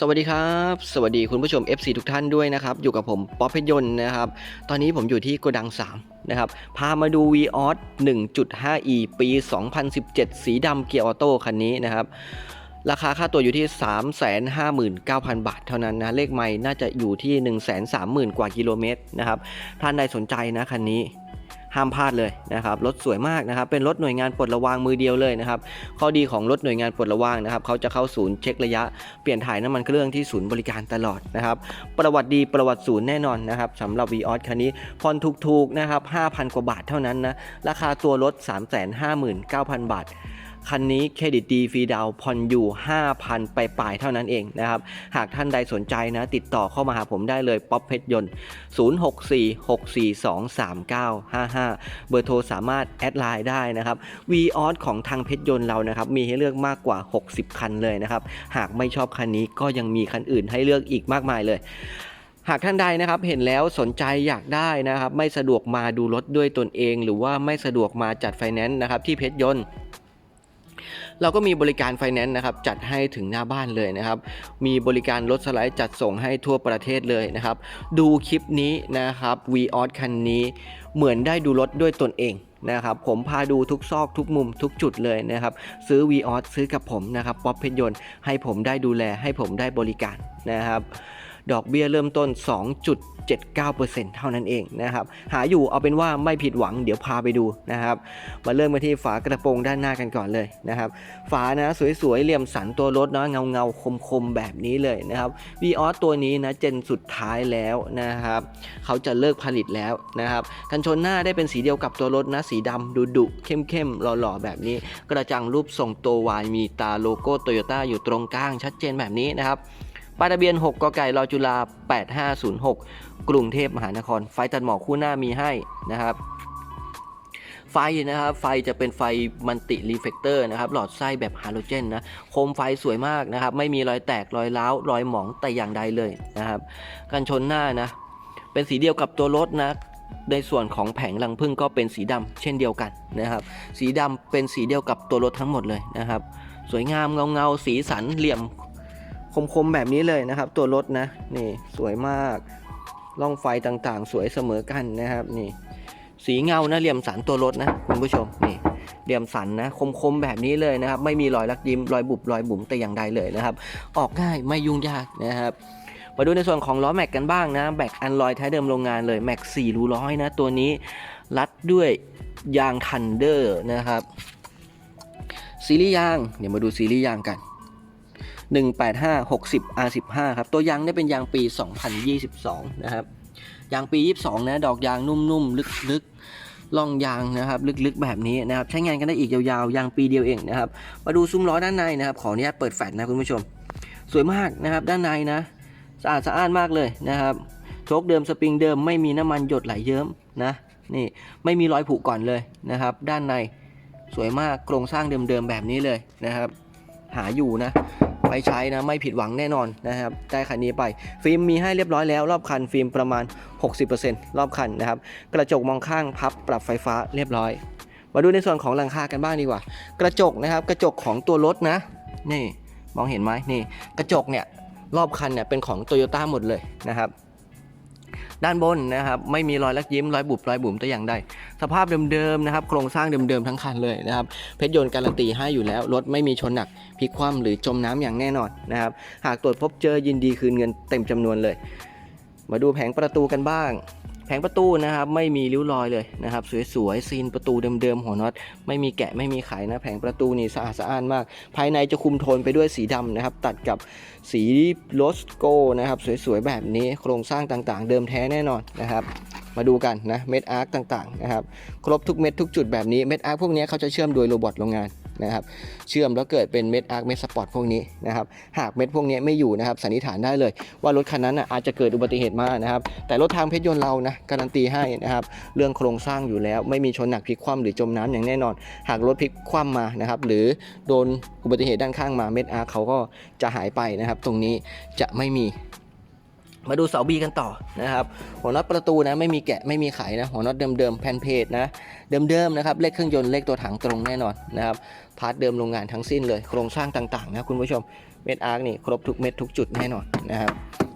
สวัสดีครับ สวัสดีคุณผู้ชม FC ทุกท่านด้วยนะครับ อยู่กับผมป๊อปเพชรยนต์นะครับ ตอนนี้ผมอยู่ที่โกดัง 3 นะครับ พามาดู v ีออส 1.5e ปี 2017 สีดำเกียร์ออโต้คันนี้นะครับ ราคาค่าตัวอยู่ที่ 359,000 บาทเท่านั้นนะ เลขไม่น่าจะอยู่ที่ 130,000 กว่ากิโลเมตรนะครับ ท่านใดสนใจนะคันนี้ ห้ามพลาดเลยนะครับรถสวยมากนะครับเป็นรถหน่วยงานปลดระวางมือเดียวเลยนะครับข้อดีของรถหน่วยงานปลดระวางนะครับเขาจะเข้าศูนย์เช็คระยะเปลี่ยนถ่ายน้ำมันเครื่องที่ศูนย์บริการตลอดนะครับประวัติดีประวัติศูนย์แน่นอนนะครับสำหรับ v ีออสคันนี้ผ่อนถูกๆนะครับ5,000 กว่าบาทเท่านั้นนะราคาตัวรถ 359,000 บาท คันนี้เครดิตดีฟรีดาวผ่อนอยู่ 5,000 ไปปลายเท่านั้นเองนะครับ หากท่านใดสนใจนะ ติดต่อเข้ามาหาผมได้เลยป๊อปเพชรยนต์ 0646423955 เบอร์โทรสามารถแอดไลน์ได้นะครับ v ีออสของทางเพชรยนต์เรานะครับ มีให้เลือกมากกว่า 60 คันเลยนะครับ หากไม่ชอบคันนี้ก็ยังมีคันอื่นให้เลือกอีกมากมายเลยหากท่านใดนะครับเห็นแล้วสนใจอยากได้นะครับ ไม่สะดวกมาดูรถด้วยตนเอง หรือว่าไม่สะดวกมาจัดไฟแนนซ์นะครับที่เพชรยนต์ เราก็มีบริการไฟแนนซ์นะครับจัดให้ถึงหน้าบ้านเลยนะครับมีบริการรถสไลด์จัดส่งให้ทั่วประเทศเลยนะครับดูคลิปนี้นะครับ v ีออสคันนี้เหมือนได้ดูรถด้วยตนเองนะครับผมพาดูทุกซอกทุกมุมทุกจุดเลยนะครับซื้อ v ีออสซื้อกับผมนะครับป๊อปเพชรยนต์ให้ผมได้ดูแลให้ผมได้บริการนะครับ ดอกเบี้ยเริ่มต้น 2.79%เท่านั้นเองนะครับ หาอยู่เอาเป็นว่าไม่ผิดหวังเดี๋ยวพาไปดูนะครับ มาเริ่มกันที่ฝากระโปรงด้านหน้ากันก่อนเลยนะครับ ฝานะสวยๆเหลี่ยมสันตัวรถนะเงาเงาๆคมๆแบบนี้เลยนะครับ v ีออสตัวนี้นะเจนสุดท้ายแล้วนะครับเขาจะเลิกผลิตแล้วนะครับกันชนหน้าได้เป็นสีเดียวกับตัวรถนะสีดำดุดุๆเข้มๆหล่อๆแบบนี้ กระจังรูปทรงตัววายมีตาโลโก้โตโยต้าอยู่ตรงกลางชัดเจนแบบนี้นะครับ ป้ายทะเบียน 6กไก่รอจุฬา8506 กรุงเทพมหานคร ไฟตัดหมอกคู่หน้ามีให้นะครับ ไฟนะครับ ไฟจะเป็นไฟมัลติรีเฟกเตอร์นะครับ หลอดไส้แบบฮาโลเจนนะ โคมไฟสวยมากนะครับ ไม่มีรอยแตกรอยร้าว รอยหมองแต่อย่างใดเลยนะครับ กันชนหน้านะ เป็นสีเดียวกับตัวรถนะในส่วนของแผงรังพึ่งก็เป็นสีดำเช่นเดียวกันนะครับ สีดำเป็นสีเดียวกับตัวรถทั้งหมดเลยนะครับ สวยงามเงาเงาสีสันเหลี่ยม คมๆแบบนี้เลยนะครับ ตัวรถนะนี่สวยมากร่องไฟต่างๆ สวยเสมอกันนะครับนี่สีเงานะเหลี่ยมสันตัวรถนะคุณผู้ชมนี่เหลี่ยมสันนะคมๆแบบนี้เลยนะครับ ไม่มีรอยลักยิ้มรอยบุบรอยบุ๋มแต่อย่างใดเลยนะครับ ออกง่ายไม่ยุ่งยากนะครับมาดูในส่วนของล้อแม็กกันบ้างนะแม็กอันลอยท้ายเดิมโรงงานเลยแม็ก4รูร้อยนะตัวนี้รัดด้วยยางทันเดอร์นะครับซีรีส์ยางเดี๋ยวมาดูซีรีส์ยางกัน 185 60 R15 ครับ ตัวยางได้เป็นยางปี 2022 นะครับ ยางปี 22 นะ ดอกยางนุ่มๆ ลึกๆล่องยางนะครับลึกๆแบบนี้นะครับ ใช้งานกันได้อีกยาวๆ ยางปีเดียวเองนะครับ มาดูซุ้มล้อด้านในนะครับ ขออนุญาตเปิดแฟลชนะคุณผู้ชม สวยมากนะครับด้านในนะ สะอาดสะอ้านมากเลยนะครับ โชคเดิมสปริงเดิมไม่มีน้ำมันหยดไหลเยิ้มนะนี่ไม่มีรอยผุก่อนเลยนะครับ ด้านในสวยมากโครงสร้างเดิมๆแบบนี้เลยนะครับ หาอยู่นะ ไปใช้นะไม่ผิดหวังแน่นอนนะครับได้คันนี้ไป ฟิล์มมีให้เรียบร้อยแล้ว รอบคันฟิล์มประมาณ 60%รอบคันนะครับกระจกมองข้างพับปรับไฟฟ้าเรียบร้อย มาดูในส่วนของหลังคากันบ้างดีกว่า กระจกนะครับกระจกของตัวรถนะนี่มองเห็นไหมนี่กระจกเนี่ยรอบคันเนี่ยเป็นของโตโยต้าหมดเลยนะครับ ด้านบนนะครับไม่มีรอยลักยิ้มรอยบุบรอยบุ๋มแต่อย่างใดสภาพเดิมๆนะครับโครงสร้างเดิมๆทั้งคันเลยนะครับเพชรยนต์การันตีให้อยู่แล้วรถไม่มีชนหนักพลิกคว่ำหรือจมน้ำอย่างแน่นอนนะครับหากตรวจพบเจอยินดีคืนเงินเต็มจำนวนเลย มาดูแผงประตูกันบ้าง แผงประตูนะครับไม่มีริ้วรอยเลยนะครับสวยๆซีนประตูเดิมๆหัวน็อตไม่มีแกะไม่มีไขนะแผงประตูนี่สะอาดสะอ้านมาก ภายในจะคุมโทนไปด้วยสีดำนะครับตัดกับสีโรสโกนะครับสวยๆแบบนี้โครงสร้างต่างๆ เดิมแท้แน่นอนนะครับมาดูกันนะเม็ดอาร์คต่างๆนะครับครบทุกเม็ดทุกจุดแบบนี้เม็ดอาร์คพวกนี้เขาจะเชื่อมโดยโรบอทโรงงาน นะครับ เชื่อมแล้วเกิดเป็นเม็ดอาร์คเม็ดสปอร์ตพวกนี้นะครับ หากเม็ดพวกนี้ไม่อยู่นะครับสันนิษฐานได้เลย ว่ารถคันนั้นนะอาจจะเกิดอุบัติเหตุมานะครับ แต่รถทางเพชรยนต์เรานะการันตีให้นะครับ เรื่องโครงสร้างอยู่แล้ว ไม่มีชนหนักพลิกคว่ำหรือจมน้ำอย่างแน่นอน หากรถพลิกคว่ำมานะครับหรือโดนอุบัติเหตุด้านข้างมาเม็ดอาร์เขาก็จะหายไปนะครับ ตรงนี้จะไม่มี มาดูเสาบีกันต่อนะครับ หัวน็อตประตูนะไม่มีแกะไม่มีไขนะ หัวน็อตเดิมๆแผ่นเพจนะ เดิมๆนะครับเลขเครื่องยนต์เลขตัวถังตรงแน่นอนนะครับพาร์ทเดิมโรงงานทั้งสิ้นเลยโครงสร้างต่างๆนะคุณผู้ชมเม็ดอาร์คนี่ครบทุกเม็ดทุกจุดแน่นอนนะครับ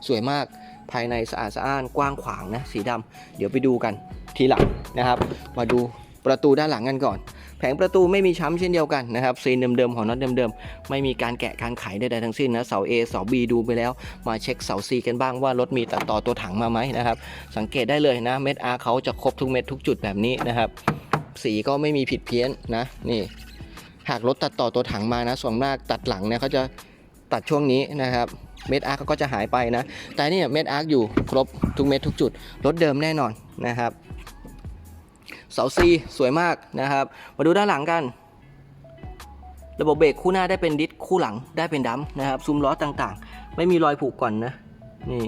สวยมากภายในสะอาดสะอ้านกว้างขวางนะสีดำเดี๋ยวไปดูกันทีหลังนะครับ มาดูประตูด้านหลังกันก่อน ผงประตูไม่มีช้ำเช่นเดียวกันนะครับซีนเดิมๆของน็อตเดิมๆไม่มีการแกะการไขใดๆทั้งสิ้นนะเสา A เสา B ดูไปแล้ว มาเช็คเสา C กันบ้างว่ารถมีตัดต่อตัวถังมาไหมนะครับสังเกตได้เลยนะเม็ดอาร์เขาจะครบทุกเม็ดทุกจุดแบบนี้นะครับสีก็ไม่มีผิดเพี้ยนนะนี่หากรถตัดต่อตัวถังมานะส่วนมากตัดหลังเนี่ยเขาจะตัดช่วงนี้นะครับเม็ดอาร์เขาก็จะหายไปนะ แต่เนี่ยเม็ดอาร์อยู่ครบทุกเม็ดทุกจุด รถเดิมแน่นอนนะครับ เสาซีสวยมากนะครับ มาดูด้านหลังกัน ระบบเบรกคู่หน้าได้เป็นดิสคู่หลังได้เป็นดัมนะครับซุ้มล้อต่างๆ ไม่มีรอยผุก่อนนะนี่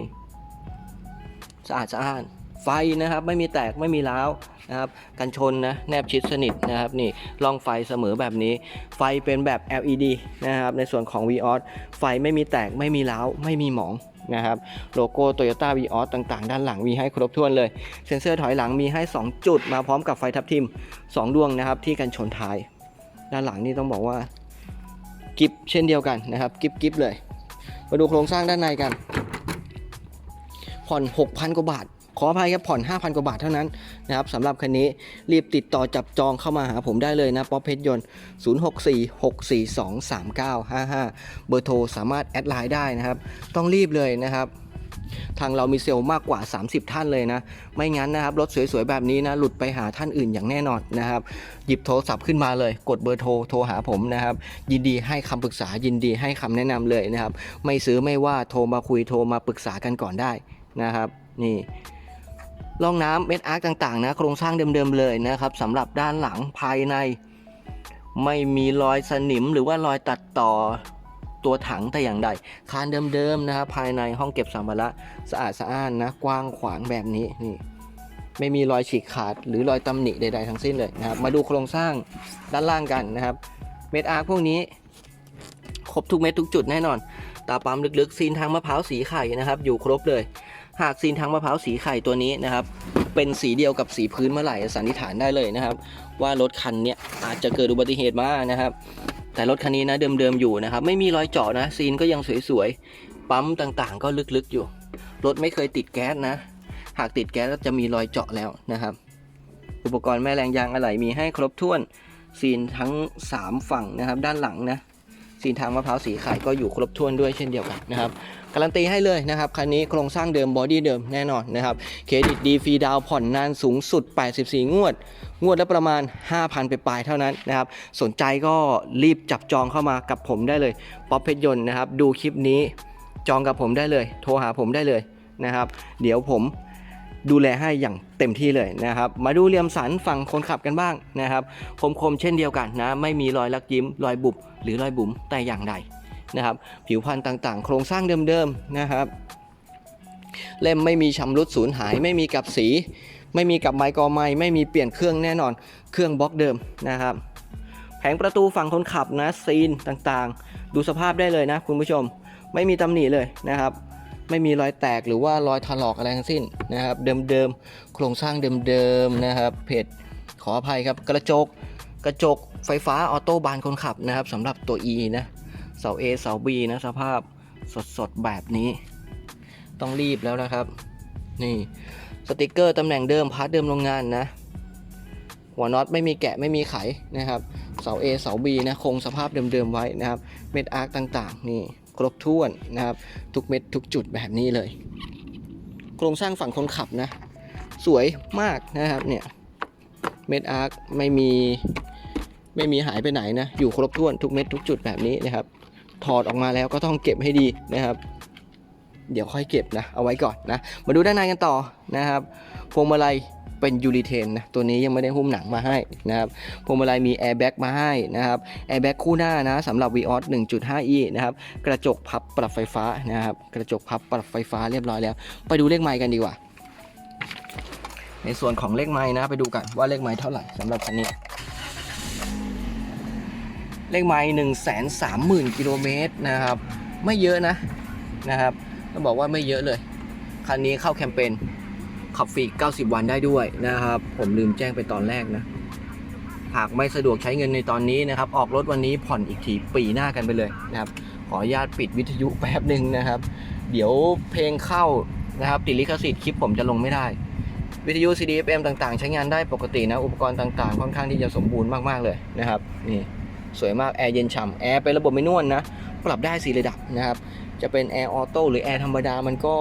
สะอาดสะอ้านไฟนะครับไม่มีแตกไม่มีร้าวนะครับกันชนนะแนบชิดสนิทนะครับนี่ลองไฟเสมอแบบนี้ ไฟเป็นแบบ LED นะครับในส่วนของ v ีออไฟไม่มีแตกไม่มีร้าวไม่มีหมอง นะครับโลโก้ Toyota v ีออต่างๆ ด้านหลังมีให้ครบถ้วนเลย เซ็นเซอร์ถอยหลังมีให้ 2 จุดมาพร้อมกับไฟทับทิม 2 ดวงนะครับที่กันชนท้าย ด้านหลังนี่ต้องบอกว่ากิฟเช่นเดียวกันนะครับกิฟกิฟเลย มาดูโครงสร้างด้านในกันผ่อน 6,000 กว่าบาท ขออภัยครับผ่อน 5,000 กว่าบาทเท่านั้นนะครับสำหรับคันนี้รีบติดต่อจับจองเข้ามาหาผมได้เลยนะป๊อปเพชรยนต์ 0646423955 เบอร์โทรสามารถแอดไลน์ได้นะครับ ต้องรีบเลยนะครับ ทางเรามีเซลล์มากกว่า 30 ท่านเลยนะ ไม่งั้นนะครับรถสวยๆ แบบนี้นะ หลุดไปหาท่านอื่นอย่างแน่นอนนะครับ หยิบโทรศัพท์ขึ้นมาเลย กดเบอร์โทรโทรหาผมนะครับ ยินดีให้คำปรึกษายินดีให้คำแนะนำเลยนะครับ ไม่ซื้อไม่ว่าโทรมาคุยโทรมาปรึกษากันก่อนได้นะครับ นี่ ร่องน้ำเม็ดอาร์คต่างๆนะโครงสร้างเดิมๆเลยนะครับสำหรับด้านหลังภายใน ไม่มีรอยสนิมหรือว่ารอยตัดต่อตัวถังแต่อย่างใด คานเดิมๆนะครับภายในห้องเก็บสัมภาระสะอาดสะอ้านนะกว้างขวางแบบนี้นี่ไม่มีรอยฉีกขาดหรือรอยตำหนิใด ๆ ทั้งสิ้นเลยนะครับมาดูโครงสร้างด้านล่างกันนะครับเม็ดอาร์คพวกนี้ครบทุกเม็ดทุกจุดแน่นอนตาปั๊มลึกๆซีนทางมะพร้าวสีไข่นะครับอยู่ครบเลย หากซีนทางมะพร้าวสีไข่ตัวนี้นะครับ เป็นสีเดียวกับสีพื้นเมื่อไหร่สันนิษฐานได้เลยนะครับ ว่ารถคันนี้อาจจะเกิดอุบัติเหตุมานะครับ แต่รถคันนี้นะเดิมๆอยู่นะครับ ไม่มีรอยเจาะนะซีนก็ยังสวยๆปั๊มต่างๆ ก็ลึกๆอยู่ รถไม่เคยติดแก๊สนะ หากติดแก๊สก็จะมีรอยเจาะแล้วนะครับ อุปกรณ์แม่แรงยางอะไหล่มีให้ครบถ้วนซีนทั้ง 3 ฝั่งนะครับ ด้านหลังนะ ซีนทางมะพร้าวสีไข่ก็อยู่ครบถ้วนด้วยเช่นเดียวกันนะครับการันตีให้เลยนะครับคันนี้โครงสร้างเดิมบอดี้เดิมแน่นอนนะครับเครดิตดีฟรีดาวผ่อนนานสูงสุด 84 งวด งวดละประมาณ 5,000 ไปปลายเท่านั้นนะครับสนใจก็รีบจับจองเข้ามากับผมได้เลยป๊อปเพชรยนต์นะครับดูคลิปนี้จองกับผมได้เลย โทรหาผมได้เลยนะครับ เดี๋ยวผม ดูแลให้อย่างเต็มที่เลยนะครับ มาดูเรียมสันฝั่งคนขับกันบ้างนะครับ คมๆเช่นเดียวกันนะไม่มีรอยลักยิ้ม รอยบุบหรือรอยบุ๋มแต่อย่างใดนะครับ ผิวพันธุ์ต่างๆ โครงสร้างเดิมๆนะครับเล่มไม่มีชำรุดสูญหาย ไม่มีกับสี ไม่มีกับไมค์กอไม้ไม่มีเปลี่ยนเครื่องแน่นอน เครื่องบล็อกเดิมนะครับแผงประตูฝั่งคนขับนะซีนต่างๆ ดูสภาพได้เลยนะคุณผู้ชม ไม่มีตำหนิเลยนะครับ ไม่มีรอยแตกหรือว่ารอยถลอกอะไรทั้งสิ้นนะครับ เดิมๆโครงสร้างเดิมๆนะครับเพจขออภัยครับ กระจกกระจกไฟฟ้าออโต้บานคนขับนะครับสำหรับตัว E นะเสา A เสา B นะสภาพสดๆ แบบนี้ ต้องรีบแล้วนะครับ นี่สติกเกอร์ตำแหน่งเดิมพาร์ทเดิมโรงงานนะ หัวน็อตไม่มีแกะไม่มีไขนะครับ เสา A เสา B นะคงสภาพเดิมๆไว้นะครับ เม็ดอาร์คต่างๆ นี่ ครบถ้วนนะครับ ทุกเม็ดทุกจุดแบบนี้เลย โครงสร้างฝั่งคนขับนะ สวยมากนะครับเนี่ยเม็ดอาร์คไม่มีไม่มีหายไปไหนนะ อยู่ครบถ้วนทุกเม็ดทุกจุดแบบนี้นะครับ ถอดออกมาแล้วก็ต้องเก็บให้ดีนะครับ เดี๋ยวค่อยเก็บนะ เอาไว้ก่อนนะ มาดูด้านในกันต่อนะครับ พวงมาลัย เป็นยูริเทนนะตัวนี้ยังไม่ได้หุ้มหนังมาให้นะครับพวงมาลัยมีแอร์แบ็กมาให้นะครับแอร์แบ็กคู่หน้านะสำหรับ v ีออส 1.5e นะครับกระจกพับปรับไฟฟ้านะครับกระจกพับปรับไฟฟ้าเรียบร้อยแล้ว ไปดูเลขไมล์กันดีกว่า ในส่วนของเลขไมล์นะไปดูกันว่าเลขไมล์เท่าไหร่สำหรับคันนี้เลขไมล์หนึ่งแสนสามหมื่นกิโลเมตรนะครับไม่เยอะนะนะครับต้องบอกว่าไม่เยอะเลย คันนี้เข้าแคมเปญ ขับฟรี 90 วันได้ด้วยนะครับ ผมลืมแจ้งไปตอนแรกนะ หากไม่สะดวกใช้เงินในตอนนี้นะครับ ออกรถวันนี้ผ่อนอีกทีปีหน้ากันไปเลยนะครับ ขออนุญาตปิดวิทยุแป๊บหนึ่งนะครับ เดี๋ยวเพลงเข้านะครับติดลิขสิทธิ์คลิปผมจะลงไม่ได้ วิทยุ CD FM ต่างๆ ใช้งานได้ปกตินะ อุปกรณ์ต่างๆ ค่อนข้างที่จะสมบูรณ์มากๆเลยนะครับ นี่สวยมาก แอร์เย็นฉ่ำแอร์เป็นระบบไม่นวลนนะ ปรับได้สีระดับนะครับ จะเป็นแอร์ออโต้หรือแอร์ธรรมดามันก็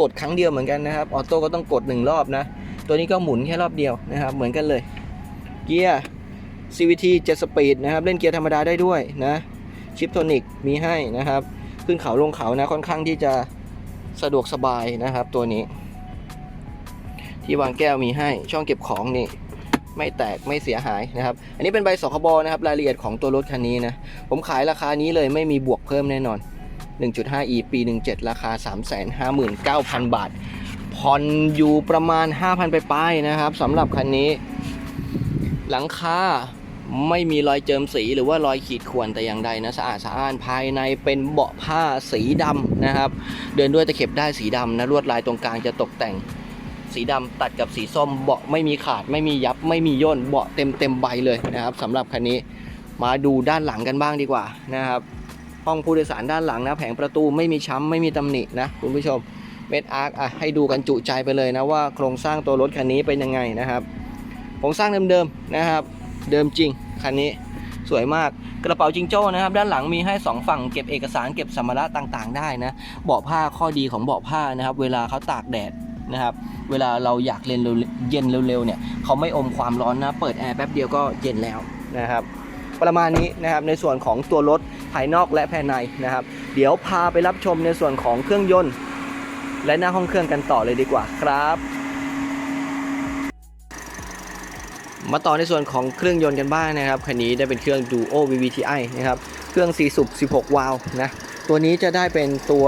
กดครั้งเดียวเหมือนกันนะครับ ออโต้ก็ต้องกดหนึ่งรอบนะ ตัวนี้ก็หมุนแค่รอบเดียวนะครับ เหมือนกันเลย เกียร์ CVT 7สปีดนะครับ เล่นเกียร์ธรรมดาได้ด้วยนะ ชิปโทนิกมีให้นะครับ ขึ้นเขาลงเขานะ ค่อนข้างที่จะสะดวกสบายนะครับ ตัวนี้ ที่วางแก้วมีให้ ช่องเก็บของนี่ไม่แตกไม่เสียหายนะครับ อันนี้เป็นใบสคบนะครับ รายละเอียดของตัวรถคันนี้นะ ผมขายราคานี้เลยไม่มีบวกเพิ่มแน่นอน 1.5e ปี 17 ราคา 359,000 บาท ผ่อนอยู่ประมาณ 5,000 ไปปลายนะครับสำหรับคันนี้ หลังคาไม่มีรอยเจิมสีหรือว่ารอยขีดข่วนแต่อย่างใดนะสะอาดสะอ้านภายในเป็นเบาะผ้าสีดำนะครับ เดินด้วยตะเข็บได้สีดำนะลวดลายตรงกลางจะตกแต่งสีดำตัดกับสีส้มเบาะไม่มีขาดไม่มียับไม่มีย่นเบาะเต็มเต็มใบเลยนะครับสำหรับคันนี้มาดูด้านหลังกันบ้างดีกว่านะครับ ห้องผู้โดยสารด้านหลังนะแผงประตูไม่มีช้ำไม่มีตำหนินะคุณผู้ชมเม็ดอาร์คอะให้ดูกันจุใจไปเลยนะว่าโครงสร้างตัวรถคันนี้เป็นยังไงนะครับโครงสร้างเดิมๆนะครับ เดิมจริงคันนี้สวยมากกระเป๋าจิงโจ้นะครับ ด้านหลังมีให้สองฝั่งเก็บเอกสารเก็บสัมภาระต่างๆ ได้นะเบาะผ้าข้อดีของเบาะผ้านะครับ เวลาเขาตากแดดนะครับ เวลาเราอยากเย็นเร็วเย็นเร็วๆเนี่ยเขาไม่อมความร้อนนะ เปิดแอร์แป๊บเดียวก็เย็นแล้วนะครับ ประมาณนี้นะครับในส่วนของตัวรถ ภายนอกและภายในนะครับ เดี๋ยวพาไปรับชมในส่วนของเครื่องยนต์ และหน้าห้องเครื่องกันต่อเลยดีกว่าครับมาต่อในส่วนของเครื่องยนต์กันบ้างนะครับ คันนี้ได้เป็นเครื่อง Duo VVTi นะครับ เครื่อง4สูบ16 วาล์วนะ ตัวนี้จะได้เป็นตัว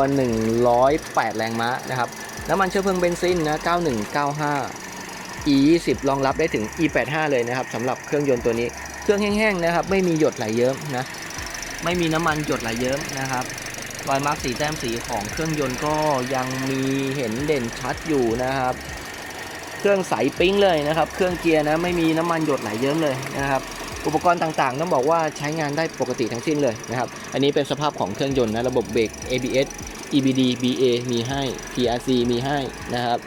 108 แรงม้านะครับ น้ำมันเชื้อเพลิงเบนซินนะ 9195 E20 รองรับได้ถึง E85 เลยนะครับสำหรับเครื่องยนต์ตัวนี้ เครื่องแห้งๆนะครับ ไม่มีหยดไหลเยิ้มนะ ไม่มีน้ำมันหยดไหลเยิ้มนะครับรอยมาร์กสีแต้มสีของเครื่องยนต์ก็ยังมีเห็นเด่นชัดอยู่นะครับ เครื่องใสปิ้งเลยนะครับ เครื่องเกียร์นะไม่มีน้ำมันหยดไหลเยิ้มเลยนะครับอุปกรณ์ต่างๆ ต้องบอกว่าใช้งานได้ปกติทั้งสิ้นเลยนะครับ อันนี้เป็นสภาพของเครื่องยนต์นะระบบเบรก ABS EBD BA มีให้ PRC มีให้นะครับ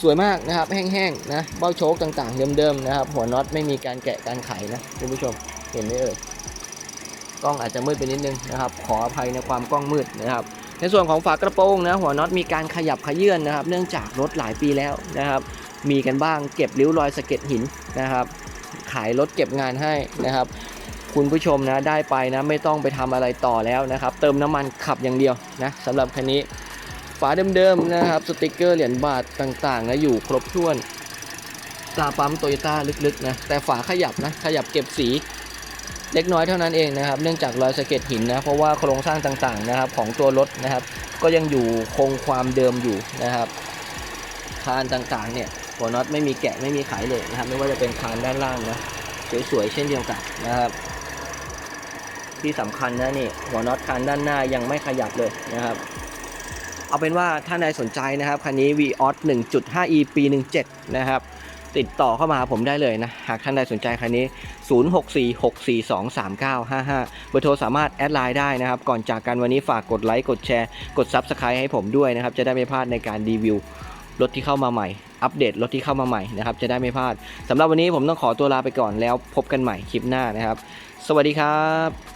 สวยมากนะครับแห้งๆนะเบ้าโชคต่างๆ เดิมๆนะครับ หัวน็อตไม่มีการแกะการไขนะคุณผู้ชมเห็นไหมเอ่ย ล้องอาจจะมืดไปนิดนึงนะครับ ขออภัยในความกล้องมืดนะครับ ในส่วนของฝากระโปรงนะหัวน็อตมีการขยับขยื่นนะครับ เนื่องจากรถหลายปีแล้วนะครับ มีกันบ้างเก็บริ้วรอยสะเก็ดหินนะครับ ขายรถเก็บงานให้นะครับคุณผู้ชมนะได้ไปนะไม่ต้องไปทำอะไรต่อแล้วนะครับ เติมน้ำมันขับอย่างเดียวนะสำหรับคันนี้ฝาเดิมๆนะครับสติกเกอร์เหรียญบาทต่างๆนะอยู่ครบถ้วนตาปั๊มโตโยต้าลึกๆนะแต่ฝาขยับนะขยับเก็บสี เล็กน้อยเท่านั้นเองนะครับ เนื่องจากรอยสะเก็ดหินนะ เพราะว่าโครงสร้างต่างๆนะครับ ของตัวรถนะครับ ก็ยังอยู่คงความเดิมอยู่นะครับคานต่างๆเนี่ยหัวน็อตไม่มีแกะไม่มีไขเลยนะครับ ไม่ว่าจะเป็นคานด้านล่างนะสวยๆเช่นเดียวกันนะครับ ที่สำคัญนะนี่หัวน็อตคานด้านหน้ายังไม่ขยับเลยนะครับเอาเป็นว่าท่านใดสนใจนะครับคันนี้ v ีออส 1.5e ปี 17 นะครับ ติดต่อเข้ามาผมได้เลยนะ หากท่านใดสนใจคันนี้ 0646423955 เบอร์โทรสามารถแอดไลน์ได้นะครับ ก่อนจากกันวันนี้ฝากกดไลค์กดแชร์กด Subscribe ให้ผมด้วยนะครับ จะได้ไม่พลาดในการรีวิวรถที่เข้ามาใหม่ อัปเดตรถที่เข้ามาใหม่นะครับ จะได้ไม่พลาดสำหรับวันนี้ผมต้องขอตัวลาไปก่อนแล้วพบกันใหม่คลิปหน้านะครับ สวัสดีครับ